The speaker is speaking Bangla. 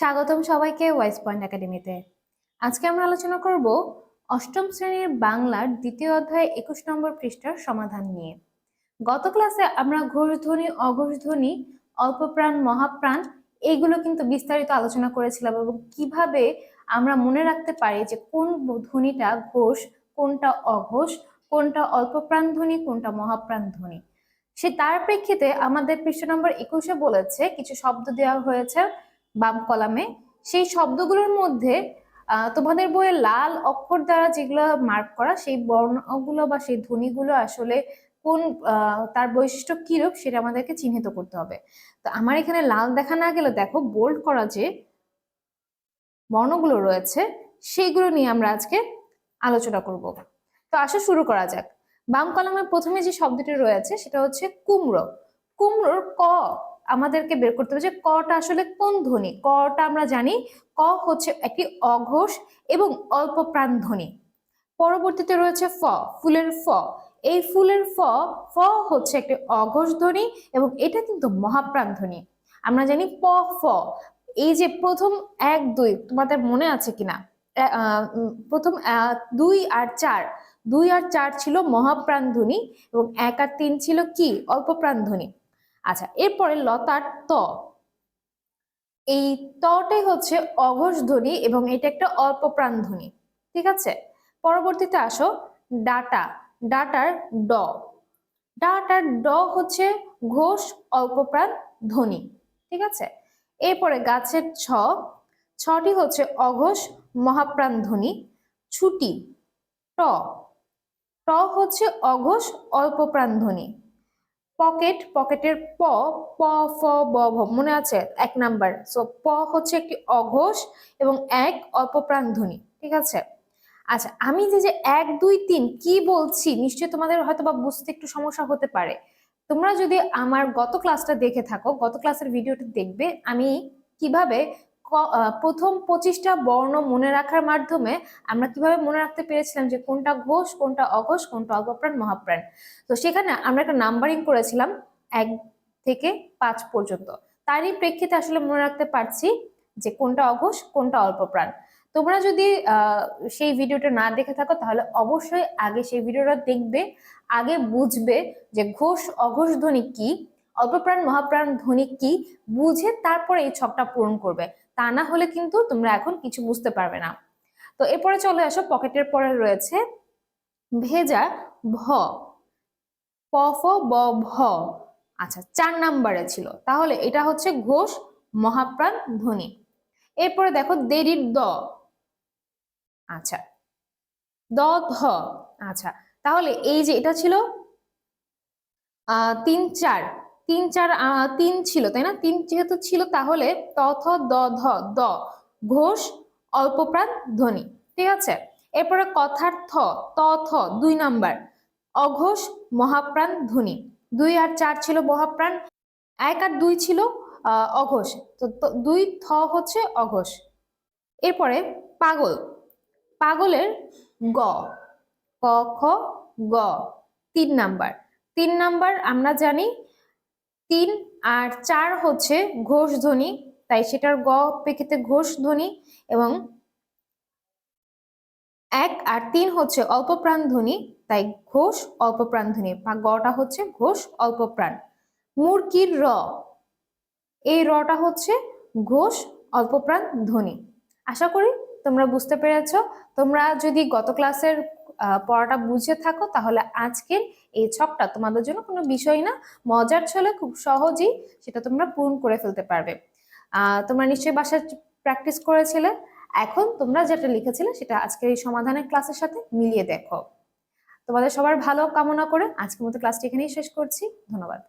স্বাগতম সবাইকে ওয়াইস পয়েন্ট একাডেমিতে আজকে আমরা আলোচনা করব অষ্টম শ্রেণির বাংলার দ্বিতীয় অধ্যায় একুশ নম্বর পৃষ্ঠার সমাধান নিয়ে। গত ক্লাসে আমরা ঘোষধ্বনি অঘোষধ্বনি অল্পপ্রাণ, মহাপ্রাণ এইগুলো কিন্তু বিস্তারিত আলোচনা করেছিলাম এবং কীভাবে আমরা মনে রাখতে পারি যে কোন ধ্বনিটা ঘোষ, কোনটা অঘোষ, কোনটা অল্পপ্রাণ ধ্বনি, কোনটা মহাপ্রাণ ধ্বনি। সে তার প্রেক্ষিতে আমাদের পৃষ্ঠ নম্বর একুশে বলেছে, কিছু শব্দ দেওয়া হয়েছে বাম কলামে, সেই শব্দগুলোর মধ্যে তোমাদের বইয়ে লাল অক্ষর দ্বারা যেগুলো মার্ক করা, সেই বর্ণগুলো বা সেই ধ্বনিগুলো আসলে কোন তার বৈশিষ্ট্য কিরূপ সেটা আমাদেরকে চিহ্নিত করতে হবে। তো আমার এখানে লাল দেখা না গেলে দেখো বোল্ড করা যে বর্ণগুলো রয়েছে, সেইগুলো নিয়ে আমরা আজকে আলোচনা করব। তো আসো শুরু করা যাক। বাম কলামের প্রথমে যে শব্দটি রয়েছে, সেটা হচ্ছে কুমড়ো। কুমড়োর ক আমাদেরকে বের করতে হবে যে কটা আসলে কোন ধ্বনি? কটা আমরা জানি ক হচ্ছে একটি অঘোষ এবং অল্প প্রাণ ধ্বনি। পরবর্তীতে রয়েছে ফ, ফুলের ফ। এই ফুলের ফ ফ হচ্ছে একটি অঘোষ ধ্বনি এবং এটা কিন্তু মহাপ্রাণ ধ্বনি। আমরা জানি প, ফ। এই যে প্রথম এক, দুই, তোমাদের মনে আছে কিনা? প্রথম দুই আর চার। দুই আর চার ছিল মহাপ্রাণ ধ্বনি এবং এক আর তিন ছিল কি? অল্প প্রাণ ধ্বনি। আচ্ছা এরপরে লতার ত। এই তটাই হচ্ছে অঘোষ ধ্বনি এবং এটা একটা অল্প প্রাণ ধ্বনি, ঠিক আছে? পরবর্তীতে আসো, ডাটা, ডাটার ড। ডাটার ড হচ্ছে ঘোষ অল্প প্রাণ ধ্বনি, ঠিক আছে? এরপরে গাছের ছ, ছটি হচ্ছে অঘোষ মহাপ্রাণ ধ্বনি, ছুটি, ট। ট হচ্ছে অঘোষ অল্প প্রাণ ধ্বনি। পকেট, পকেটের প প, ফ, ব, ভ, মনে আছে? এক নাম্বার। সো প হচ্ছে একটি অঘোষ এবং এক অল্প প্রাণ ধ্বনি ঠিক আছে? আচ্ছা আমি যে যে এক, দুই, তিন কি বলছি, নিশ্চয়ই তোমাদের হয়তো বা বুঝতে একটু সমস্যা হতে পারে। তোমরা যদি আমার গত ক্লাসটা দেখে থাকো, গত ক্লাসের ভিডিওটা দেখবে, আমি কীভাবে প্রথম পঁচিশটা বর্ণ মনে রাখার মাধ্যমে আমরা কীভাবে মনে রাখতে পেরেছিলাম যে কোনটা ঘোষ, কোনটা অঘোষ, কোনটা অল্পপ্রাণ মহাপ্রাণ? তো সেখানে আমরা একটা নাম্বারিং করেছিলাম এক থেকে পাঁচ পর্যন্ত। তারই প্রেক্ষিতে আসলে মনে রাখতে পারছি যে কোনটা অঘোষ, কোনটা অল্প প্রাণ তোমরা যদি সেই ভিডিওটা না দেখে থাকো, তাহলে অবশ্যই আগে সেই ভিডিওটা দেখবে, আগে বুঝবে যে ঘোষ, অঘোষ ধ্বনি কি, অল্পপ্রাণ, মহাপ্রাণ ধ্বনি কি, বুঝে তারপরে এই ছকটা পূরণ করবে। তা না হলে কিন্তু তোমরা এখন কিছু বুঝতে পারবে না। তো এরপরে চলে আসো, পকেটের পরে রয়েছে ভেজা ভ, প, ফ, ব, ভ। আচ্ছা চার নাম্বারে ছিল। তাহলে এটা হচ্ছে ঘোষ, মহাপ্রাণ, ধ্বনি। এরপরে দেখো, দেরির দ। আচ্ছা দ, ধ। আচ্ছা তাহলে এই যে এটা ছিল তিন, চার। তিন চার তিন ছিল, তাই না? তিন যেহেতু ছিল, তাহলে ত থ দ, ধ, দ, ঘোষ, অল্পপ্রাণ, ধ্বনি, ঠিক আছে? এরপরে কথার থ, ত, থ, দুই নাম্বার, অঘোষ, মহাপ্রাণ, ধ্বনি, দুই আর চার ছিল মহাপ্রাণ, এক আর দুই ছিল অঘোষ তো দুই থ হচ্ছে অঘোষ। এরপরে পাগল, পাগলের গ, ক, খ, গ, তিন নাম্বার তিন নাম্বার আমরা জানি তিন আর চার হচ্ছে ঘোষ ধ্বনি তাই সেটার গ প্রেক্ষিতে ঘোষ ধ্বনি এবং এক আর তিন হচ্ছে অল্প প্রাণ ধ্বনি তাই ঘোষ অল্প প্রাণ ধ্বনি বা গটা হচ্ছে ঘোষ অল্প প্রাণ মুরগির র, এই রটা হচ্ছে ঘোষ অল্প প্রাণ ধ্বনি আশা করি তোমরা বুঝতে পেরেছ। তোমরা যদি গত ক্লাসের পড়াটা বুঝে থাকো, তাহলে আজকের এই ছকটা তোমাদের জন্য কোনো বিষয় না। মজার ছলে খুব সহজেই সেটা তোমরা পূরণ করে ফেলতে পারবে। তোমরা নিশ্চয়ই বাসায় প্র্যাকটিস করেছিলে। এখন তোমরা যেটা লিখেছিলে সেটা আজকের এই সমাধানের ক্লাসের সাথে মিলিয়ে দেখো। তোমাদের সবার ভালো কামনা করে আজকের মতো ক্লাসটি এখানেই শেষ করছি। ধন্যবাদ।